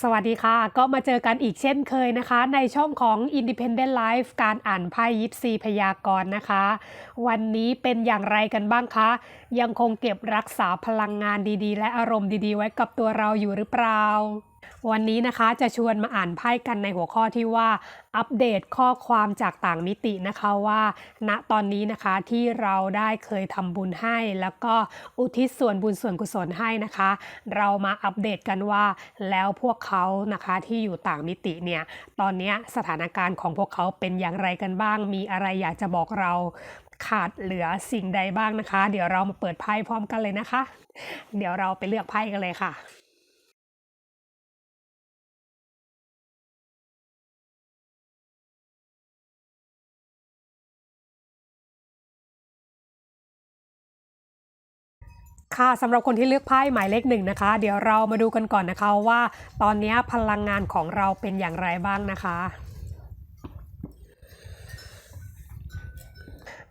สวัสดีค่ะ ก็มาเจอกันอีกเช่นเคยนะคะ ในช่องของ Independent Life การอ่านไพ่ยิปซีพยากรณ์นะคะ วันนี้เป็นอย่างไรกันบ้างคะ ยังคงเก็บรักษาพลังงานดีๆ และอารมณ์ดีๆ ไว้กับตัวเราอยู่หรือเปล่า วันนี้นะคะจะชวนมาอ่านไพ่กันในหัวข้อที่ว่าอัปเดตข้อความจากต่างมิตินะคะว่า ณตอนนี้นะคะที่เราได้เคยทำบุญให้ แล้วก็อุทิศส่วนบุญส่วนกุศลให้นะคะ เรามาอัปเดตกันว่าแล้วพวกเขานะคะที่อยู่ต่างมิติเนี่ยตอนนี้สถานการณ์ของพวกเขาเป็นอย่างไรกันบ้าง มีอะไรอยากจะบอกเราขาดเหลือสิ่งใดบ้างนะคะ เดี๋ยวเรามาเปิดไพ่พร้อมกันเลยนะคะ เดี๋ยวเราไปเลือกไพ่กันเลยค่ะ ค่ะสำหรับคนที่เลือกไพ่หมายเลขหนึ่งนะคะ เดี๋ยวเรามาดูกันก่อนนะคะว่า ตอนนี้พลังงานของเราเป็นอย่างไรบ้างนะคะ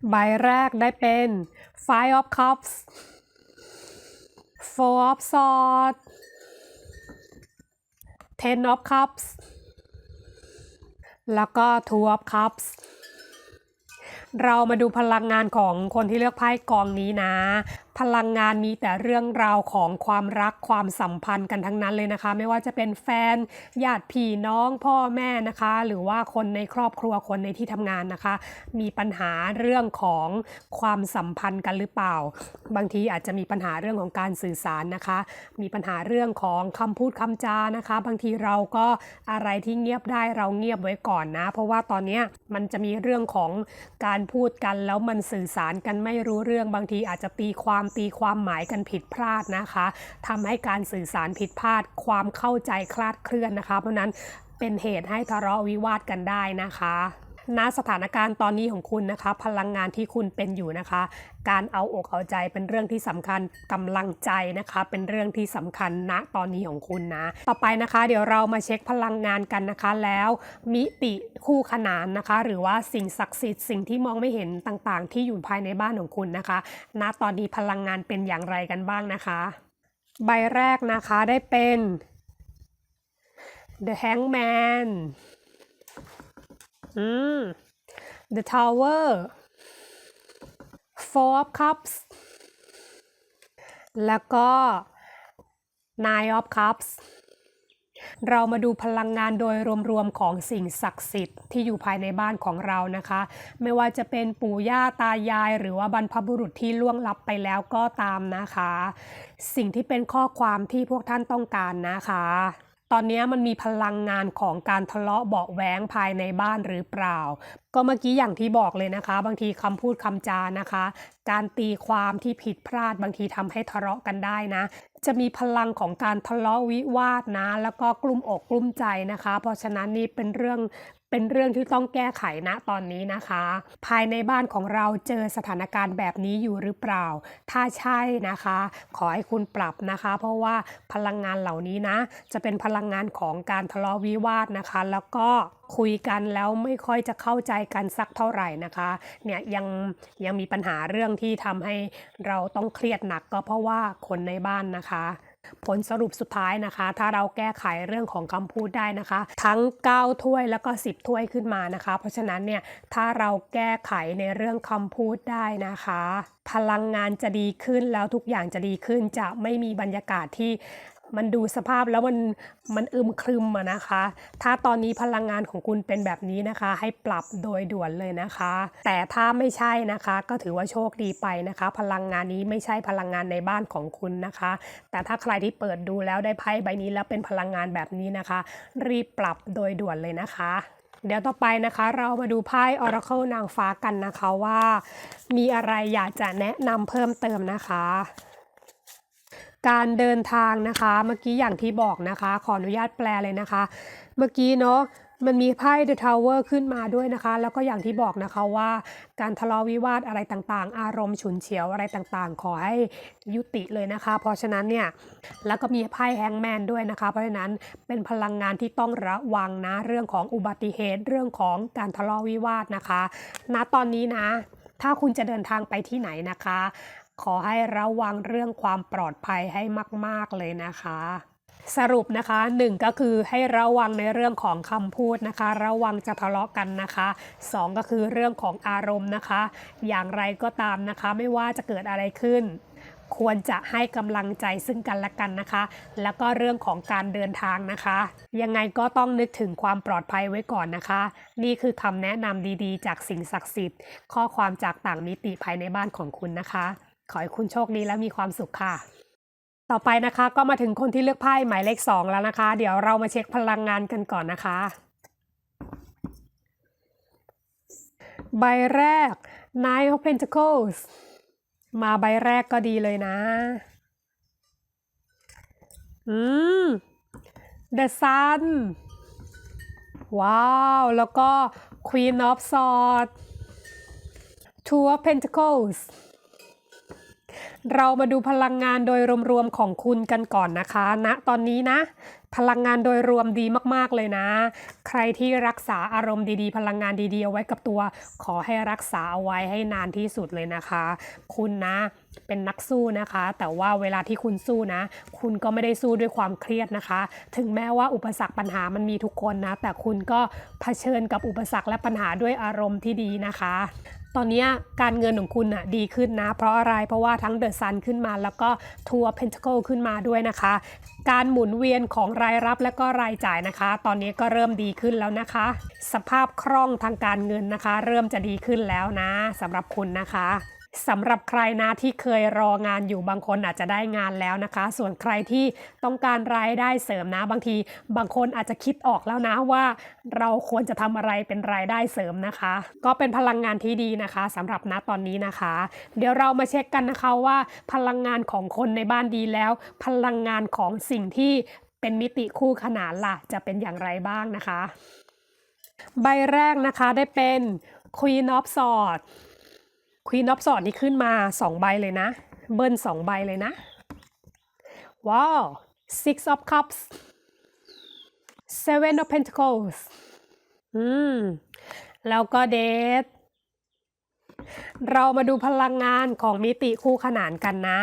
ใบแรกได้เป็น Five of Cups Four of Swords Ten of Cups แล้วก็ Two of Cups เรามาดูพลังงานของคนที่เลือกไพ่กองนี้นะพลังงานมีแต่เรื่องราวของความรักความสัมพันธ์กันทั้งนั้นเลยนะคะ ไม่ว่าจะเป็นแฟนญาติพี่น้องพ่อแม่นะคะ หรือว่าคนในครอบครัวคนในที่ทำงานนะคะ มีปัญหาเรื่องของความสัมพันธ์กันหรือเปล่า บางทีอาจจะมีปัญหาเรื่องของการสื่อสารนะคะ มีปัญหาเรื่องของคำพูดคำจานะคะ บางทีเราก็อะไรที่เงียบได้เราเงียบไว้ก่อนนะ เพราะว่าตอนนี้มันจะมีเรื่องของการพูดกันแล้วมันสื่อสารกันไม่รู้เรื่องบางทีอาจจะตีความความตีความหมายกันผิดพลาดนะคะทำให้การสื่อสารผิดพลาด ความเข้าใจคลาดเคลื่อนนะคะ เพราะฉะนั้นเป็นเหตุให้ทะเลาะวิวาทกันได้นะคะ ณสถานการณ์ตอนนี้ของคุณนะคะ พลังงานที่คุณเป็นอยู่นะคะ การเอาอกเอาใจเป็นเรื่องที่สำคัญกำลังใจนะคะ เป็นเรื่องที่สำคัญณตอนนี้ของคุณนะ ต่อไปนะคะ เดี๋ยวเรามาเช็คพลังงานกันนะคะ แล้วมิติคู่ขนานนะคะ หรือว่าสิ่งศักดิ์สิทธิ์สิ่งที่มองไม่เห็นต่างๆ ที่อยู่ภายในบ้านของคุณนะคะ ณตอนนี้พลังงานเป็นอย่างไรกันบ้างนะคะ ใบแรกนะคะได้เป็น The Hangman อืม The Tower Four of Cups แล้วก็ Nine of Cups เรามาดูพลังงานโดยรวมๆของสิ่งศักดิ์สิทธิ์ที่อยู่ภายในบ้านของเรานะคะ ไม่ว่าจะเป็นปู่ย่าตายาย หรือว่าบรรพบุรุษที่ล่วงลับไปแล้วก็ตามนะคะ สิ่งที่เป็นข้อความที่พวกท่านต้องการนะคะ ตอนนี้มันมีพลังงานของการทะเลาะเบาะแว้งภายในบ้านหรือเปล่า ก็เมื่อกี้อย่างที่บอกเลยนะคะ บางทีคำพูดคำจานะคะ การตีความที่ผิดพลาดบางทีทำให้ทะเลาะกันได้นะ จะมีพลังของการทะเลาะวิวาทนะ แล้วก็กลุ้มอกกลุ้มใจนะคะ เพราะฉะนั้นนี่เป็นเรื่อง เป็นเรื่องที่ต้องแก้ไขนะตอนนี้นะคะ ภายในบ้านของเราเจอสถานการณ์แบบนี้อยู่หรือเปล่า ถ้าใช่นะคะ ขอให้คุณปรับนะคะ เพราะว่าพลังงานเหล่านี้นะ จะเป็นพลังงานของการทะเลาะวิวาทนะคะ แล้วก็คุยกันแล้วไม่ค่อยจะเข้าใจกันสักเท่าไหร่นะคะเนี่ยยังยังมีปัญหาเรื่องที่ทำให้เราต้องเครียดหนักก็เพราะว่าคนในบ้านนะคะ ผลสรุปสุดท้ายนะคะ ถ้าเราแก้ไขเรื่องของคำพูดได้นะคะ ทั้ง 9 ถ้วยแล้วก็ 10 ถ้วยขึ้นมานะคะ เพราะฉะนั้นเนี่ยถ้าเราแก้ไขในเรื่องคำพูดได้นะคะ พลังงานจะดีขึ้นแล้วทุกอย่างจะดีขึ้นจะไม่มีบรรยากาศที่ มันดูสภาพแล้วมันมันอึมครึมอะนะคะ ถ้าตอนนี้พลังงานของคุณเป็นแบบนี้นะคะ ให้ปรับโดยด่วนเลยนะคะ แต่ถ้าไม่ใช่นะคะ ก็ถือว่าโชคดีไปนะคะ พลังงานนี้ไม่ใช่พลังงานในบ้านของคุณนะคะ แต่ถ้าใครที่เปิดดูแล้วได้ไพ่ใบนี้แล้วเป็นพลังงานแบบนี้นะคะ รีบปรับโดยด่วนเลยนะคะเดี๋ยวต่อไปนะคะเรามาดูไพ่ Oracle นางฟ้ากันนะคะว่า มีอะไรอยากจะแนะนำเพิ่มเติมนะคะ การเดินทางนะคะ เมื่อกี้อย่างที่บอกนะคะ ขออนุญาตแปลเลยนะคะ เมื่อกี้เนาะมันมีไพ่ The Tower ขึ้นมาด้วยนะคะ แล้วก็อย่างที่บอกนะคะว่าการทะเลาะวิวาทอะไรต่างๆ อารมณ์ฉุนเฉียวอะไรต่างๆ ขอให้ยุติเลยนะคะ เพราะฉะนั้นเนี่ยแล้วก็มีไพ่แฮงแมนด้วยนะคะ เพราะฉะนั้นเป็นพลังงานที่ต้องระวังนะเรื่องของอุบัติเหตุเรื่องของการทะเลาะวิวาทนะคะณตอนนี้นะ ถ้าคุณจะเดินทางไปที่ไหนนะคะ ขอให้ระวังเรื่องความปลอดภัยให้มาก ๆ เลยนะคะ สรุปนะคะหนึ่งก็คือให้ระวังในเรื่องของคำพูดนะคะ ระวังจะทะเลาะกันนะคะสองก็คือเรื่องของอารมณ์นะคะ อย่างไรก็ตามนะคะ ไม่ว่าจะเกิดอะไรขึ้นควรจะให้กำลังใจซึ่งกันและกันนะคะ แล้วก็เรื่องของการเดินทางนะคะ ยังไงก็ต้องนึกถึงความปลอดภัยไว้ก่อนนะคะ นี่คือคำแนะนำดีๆ จากสิ่งศักดิ์สิทธิ์ ข้อความจากต่างมิติภายในบ้านของคุณนะคะ ขอให้คุณโชคดีและมีความสุขค่ะ ต่อไปนะคะก็มาถึงคนที่เลือกไพ่หมายเลข 2 แล้วนะคะ เดี๋ยวเรามาเช็คพลังงานกันก่อนนะคะ ใบแรก Nine of Pentacles มาใบแรกก็ดีเลยนะ อืม The Sun ว้าว แล้วก็ Queen of Swords Two of Pentacles เรามาดูพลังงานโดยรวมๆของคุณกันก่อนนะคะณนะตอนนี้นะ พลังงานโดยรวมดีมากๆเลยนะ ใครที่รักษาอารมณ์ดีๆ พลังงานดีๆเอาไว้กับตัว ขอให้รักษาเอาไว้ให้นานที่สุดเลยนะคะ คุณนะเป็นนักสู้นะคะ แต่ว่าเวลาที่คุณสู้นะ คุณก็ไม่ได้สู้ด้วยความเครียดนะคะ ถึงแม้ว่าอุปสรรคปัญหามันมีทุกคนนะ แต่คุณก็เผชิญกับอุปสรรคและปัญหาด้วยอารมณ์ที่ดีนะคะ ตอนนี้การเงินของคุณน่ะดีขึ้นนะ เพราะอะไรเพราะว่าทั้งเดอะซันขึ้นมาแล้วก็ทัวร์เพนท c l e ขึ้นมาด้วยนะคะ การหมุนเวียนของรายรับและก็รายจ่ายนะคะ ตอนนี้ก็เริ่มดีขึ้นแล้วนะคะ สภาพคล่องทางการเงินนะคะ เริ่มจะดีขึ้นแล้วนะสำหรับคุณนะคะ สำหรับใครนะที่เคยรองานอยู่บางคนอาจจะได้งานแล้วนะคะ ส่วนใครที่ต้องการรายได้เสริมนะ บางที บางคนอาจจะคิดออกแล้วนะว่าเราควรจะทำอะไรเป็นรายได้เสริมนะคะ ก็เป็นพลังงานที่ดีนะคะสำหรับณตอนนี้นะคะ เดี๋ยวเรามาเช็คกันนะคะว่า พลังงานของคนในบ้านดีแล้ว พลังงานของสิ่งที่เป็นมิติคู่ขนานล่ะ จะเป็นอย่างไรบ้างนะคะ ใบแรกนะคะได้เป็น Queen of Swords ควีนออฟสอดนี่ขึ้นมา2ใบเลยนะ เบิ้ล2ใบเลยนะ ว้าว Six of Cups Seven of Pentacles อืม แล้วก็เดทเรามาดูพลังงานของมิติคู่ขนานกันนะ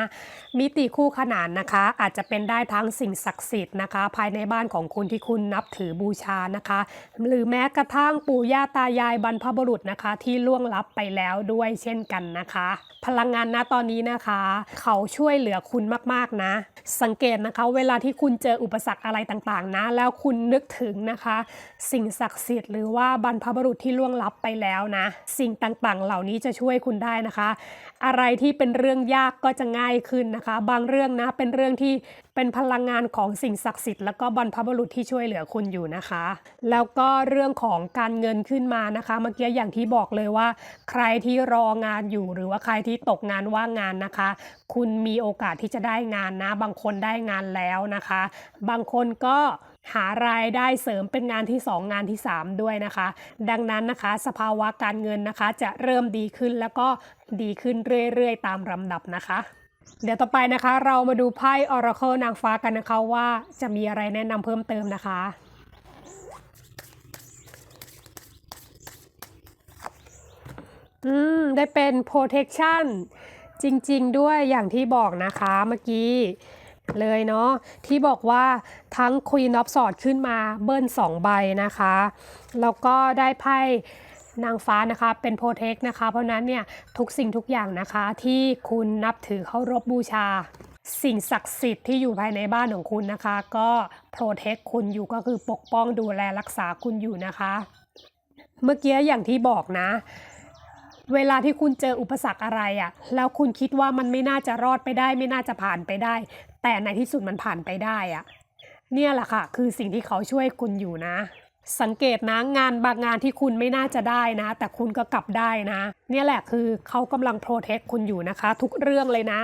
มิติคู่ขนานนะคะ อาจจะเป็นได้ทั้งสิ่งศักดิ์สิทธิ์นะคะ ภายในบ้านของคุณที่คุณนับถือบูชานะคะ หรือแม้กระทั่งปู่ย่าตายายบรรพบุรุษนะคะ ที่ล่วงลับไปแล้วด้วยเช่นกันนะคะ พลังงานณตอนนี้นะคะ เขาช่วยเหลือคุณมากๆนะ สังเกตนะคะ เวลาที่คุณเจออุปสรรคอะไรต่างๆนะ แล้วคุณนึกถึงนะคะ สิ่งศักดิ์สิทธิ์หรือว่าบรรพบุรุษที่ล่วงลับไปแล้วนะ สิ่งต่างๆ เหล่านี้จะช่วยคุณได้นะคะ อะไรที่เป็นเรื่องยากก็จะง่ายขึ้นนะคะบางเรื่องนะเป็นเรื่องที่เป็นพลังงานของสิ่งศักดิ์สิทธิ์แล้วก็บรรพบุรุษที่ช่วยเหลือคุณอยู่นะคะ แล้วก็เรื่องของการเงินขึ้นมานะคะ เมื่อกี้อย่างที่บอกเลยว่า ใครที่รองานอยู่หรือว่าใครที่ตกงานว่างงานนะคะ คุณมีโอกาสที่จะได้งานนะ บางคนได้งานแล้วนะคะ บางคนก็หารายได้เสริมเป็นงานที่ 2 งานที่ 3 ด้วยนะคะ ดังนั้นนะคะ สภาวะการเงินนะคะจะเริ่มดีขึ้นแล้วก็ดีขึ้นเรื่อยๆ ตามลำดับนะคะ เดี๋ยวต่อไปนะคะเรามาดูไพ่ Oracle นางฟ้ากันนะคะว่าจะมีอะไรแนะนำเพิ่มเติมนะคะ อืม ได้เป็น protection จริง ๆ ด้วยอย่างที่บอกนะคะเมื่อกี้เลยเนาะที่บอกว่าทั้ง Queen of Swords ขึ้นมาเบิ้ล2ใบนะคะ แล้วก็ได้ไพ่ นางฟ้านะคะเป็น protect นะคะ เพราะนั้นเนี่ยทุกสิ่งทุกอย่างนะคะที่คุณนับถือเคารพบูชา สิ่งศักดิ์สิทธิ์ที่อยู่ภายในบ้านของคุณนะคะ ก็ protect คุณอยู่ก็คือปกป้องดูแลรักษาคุณอยู่นะคะ เมื่อกี้อย่างที่บอกนะเวลาที่คุณเจออุปสรรคอะไรอะ่ะ แล้วคุณคิดว่ามันไม่น่าจะรอดไปได้ ไม่น่าจะผ่านไปได้ แต่ในที่สุดมันผ่านไปได้อะ่ะ เนี่ยแหละค่ะ คือสิ่งที่เขาช่วยคุณอยู่นะ สังเกตนะงานบางงานที่คุณไม่น่าจะได้นะ แต่คุณก็กลับได้นะ เนี่ยแหละคือเขากำลังโปรเทคคุณอยู่นะคะ ทุกเรื่องเลยนะ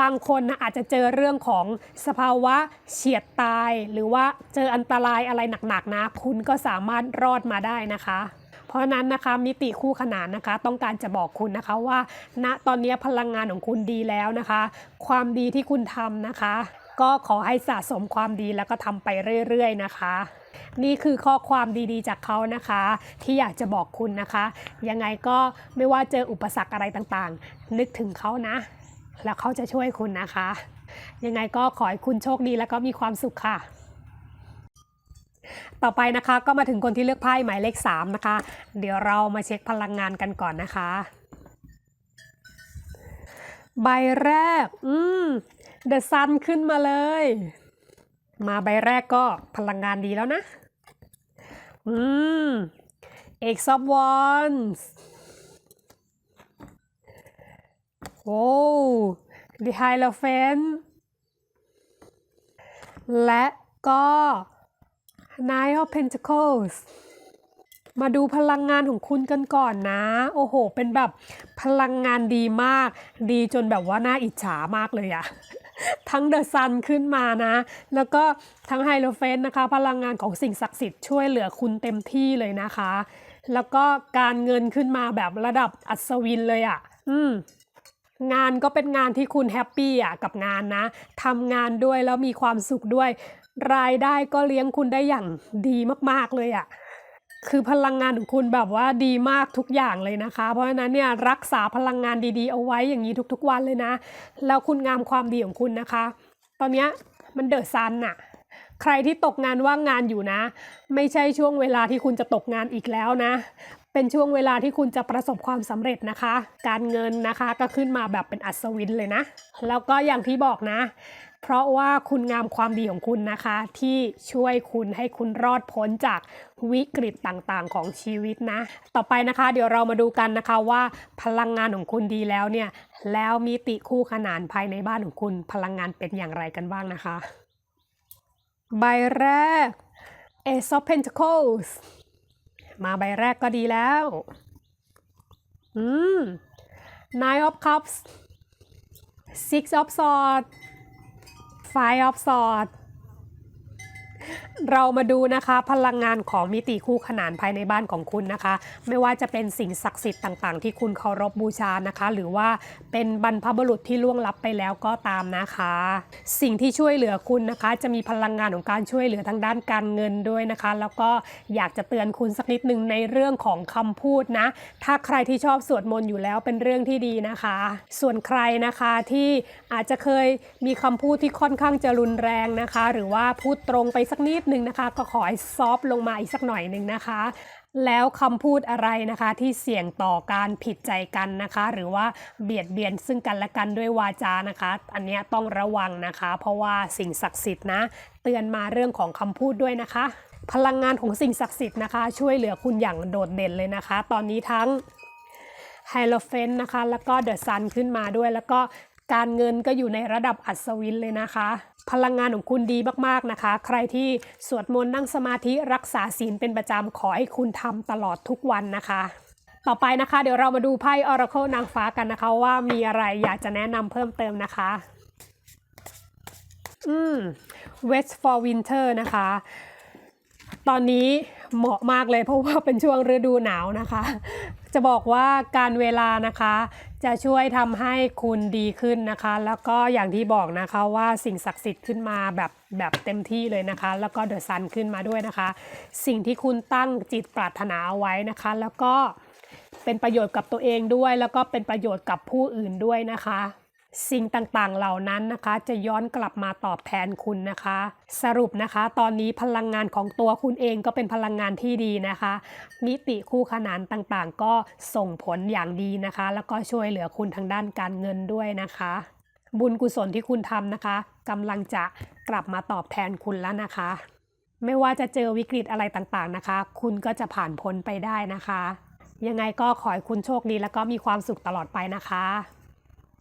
บางคนนะอาจจะเจอเรื่องของสภาวะเฉียดตาย หรือว่าเจออันตรายอะไรหนักๆนะ คุณก็สามารถรอดมาได้นะคะ เพราะฉะนั้นนะคะมิติคู่ขนานนะคะ ต้องการจะบอกคุณนะคะว่าณตอนนี้พลังงานของคุณดีแล้วนะคะ ความดีที่คุณทำนะคะ ก็ขอให้สะสมความดีแล้วก็ทำไปเรื่อยๆนะคะ นี่คือข้อความดีๆจากเขานะคะ ที่อยากจะบอกคุณนะคะ ยังไงก็ไม่ว่าเจออุปสรรคอะไรต่างๆ นึกถึงเขานะ แล้วเขาจะช่วยคุณนะคะ ยังไงก็ขอให้คุณโชคดีแล้วก็มีความสุขค่ะต่อไปนะคะก็มาถึงคนที่เลือกไพ่หมายเลข 3 นะคะ เดี๋ยวเรามาเช็คพลังงานกันก่อนนะคะ ใบแรก อืม The Sun ขึ้นมาเลย มาใบแรกก็พลังงานดีแล้วนะ อืม X of Wands โอ้ The Hierophant และก็ Nine of Pentacles มาดูพลังงานของคุณกันก่อนนะ โอ้โห เป็นแบบพลังงานดีมาก ดีจนแบบว่าน่าอิจฉามากเลยอะ ทั้งเดอะซันขึ้นมานะ แล้วก็ทั้งไฮโลเฟนนะคะ พลังงานของสิ่งศักดิ์สิทธิ์ช่วยเหลือคุณเต็มที่เลยนะคะ แล้วก็การเงินขึ้นมาแบบระดับอัศวินเลยอะ่ะ อืมงานก็เป็นงานที่คุณแฮปปี้อะกับงานนะทำงานด้วยแล้วมีความสุขด้วย รายได้ก็เลี้ยงคุณได้อย่างดีมาก ๆ เลยอะ คือพลังงานของคุณแบบว่าดีมากทุกอย่างเลยนะคะ เพราะฉะนั้นเนี่ยรักษาพลังงานดีๆ เอาไว้อย่างนี้ทุกๆวันเลยนะ แล้วคุณงามความดีของคุณนะคะ ตอนนี้มันเดอะซันน่ะใครที่ตกงานว่างงานอยู่นะ ไม่ใช่ช่วงเวลาที่คุณจะตกงานอีกแล้วนะ เป็นช่วงเวลาที่คุณจะประสบความสำเร็จนะคะ การเงินนะคะก็ขึ้นมาแบบเป็นอัศวินเลยนะ แล้วก็อย่างที่บอกนะ เพราะว่าคุณงามความดีของคุณนะคะ ที่ช่วยคุณให้คุณรอดพ้นจากวิกฤตต่างๆ ของชีวิตนะ ต่อไปนะคะ เดี๋ยวเรามาดูกันนะคะว่าพลังงานของคุณดีแล้วเนี่ย แล้วมิติคู่ขนานภายในบ้านของคุณพลังงานเป็นอย่างไรกันบ้างนะคะ ใบแรก Ace of Pentacles มาใบแรกก็ดีแล้ว อืม Nine of Cups Six of Swords Five of Swords เรามาดูนะคะพลังงานของมิติคู่ขนานภายในบ้านของคุณนะคะ ไม่ว่าจะเป็นสิ่งศักดิ์สิทธิ์ต่างๆ ที่คุณเคารพบูชานะคะ หรือว่าเป็นบรรพบุรุษที่ล่วงลับไปแล้วก็ตามนะคะ สิ่งที่ช่วยเหลือคุณนะคะ จะมีพลังงานของการช่วยเหลือทางด้านการเงินด้วยนะคะ แล้วก็อยากจะเตือนคุณสักนิดหนึ่งในเรื่องของคำพูดนะ ถ้าใครที่ชอบสวดมนต์อยู่แล้วเป็นเรื่องที่ดีนะคะ ส่วนใครนะคะที่อาจจะเคยมีคำพูดที่ค่อนข้างจะรุนแรงนะคะ หรือว่าพูดตรงไปสักนิดหนึ่งนะคะ ก็ขอให้ซอฟลงมาอีกสักหน่อยหนึ่งนะคะ แล้วคำพูดอะไรนะคะที่เสี่ยงต่อการผิดใจกันนะคะ หรือว่าเบียดเบียนซึ่งกันและกันด้วยวาจานะคะ อันนี้ต้องระวังนะคะ เพราะว่าสิ่งศักดิ์สิทธิ์นะเตือนมาเรื่องของคำพูดด้วยนะคะ พลังงานของสิ่งศักดิ์สิทธิ์นะคะ ช่วยเหลือคุณอย่างโดดเด่นเลยนะคะ ตอนนี้ทั้งไฮโลเฟนนะคะ แล้วก็เดอะซันขึ้นมาด้วย แล้วก็ การเงินก็อยู่ในระดับอัศวินเลยนะคะ พลังงานของคุณดีมากๆนะคะ ใครที่สวดมนต์นั่งสมาธิรักษาศีลเป็นประจำขอให้คุณทำตลอดทุกวันนะคะ ต่อไปนะคะ เดี๋ยวเรามาดูไพ่ Oracle นางฟ้ากันนะคะ ว่ามีอะไรอยากจะแนะนำเพิ่มเติมนะคะ อืม West for Winter นะคะตอนนี้เหมาะมากเลยเพราะว่าเป็นช่วงฤดูหนาวนะคะ จะบอกว่าการเวลานะคะ จะช่วยทำให้คุณดีขึ้นนะคะ แล้วก็อย่างที่บอกนะคะว่าสิ่งศักดิ์สิทธิ์ขึ้นมาแบบแบบเต็มที่เลยนะคะ แล้วก็เดอะซันขึ้นมาด้วยนะคะ สิ่งที่คุณตั้งจิตปรารถนาเอาไว้นะคะ แล้วก็เป็นประโยชน์กับตัวเองด้วย แล้วก็เป็นประโยชน์กับผู้อื่นด้วยนะคะ สิ่งต่างๆ เหล่านั้นนะคะ จะย้อนกลับมาตอบแทนคุณนะคะ สรุปนะคะ ตอนนี้พลังงานของตัวคุณเองก็เป็นพลังงานที่ดีนะคะ มิติคู่ขนานต่างๆ ก็ส่งผลอย่างดีนะคะ แล้วก็ช่วยเหลือคุณทางด้านการเงินด้วยนะคะ บุญกุศลที่คุณทำนะคะกำลังจะกลับมาตอบแทนคุณแล้วนะคะ ไม่ว่าจะเจอวิกฤตอะไรต่างๆนะคะ คุณก็จะผ่านพ้นไปได้นะคะ ยังไงก็ขอให้คุณโชคดีแล้วก็มีความสุขตลอดไปนะคะ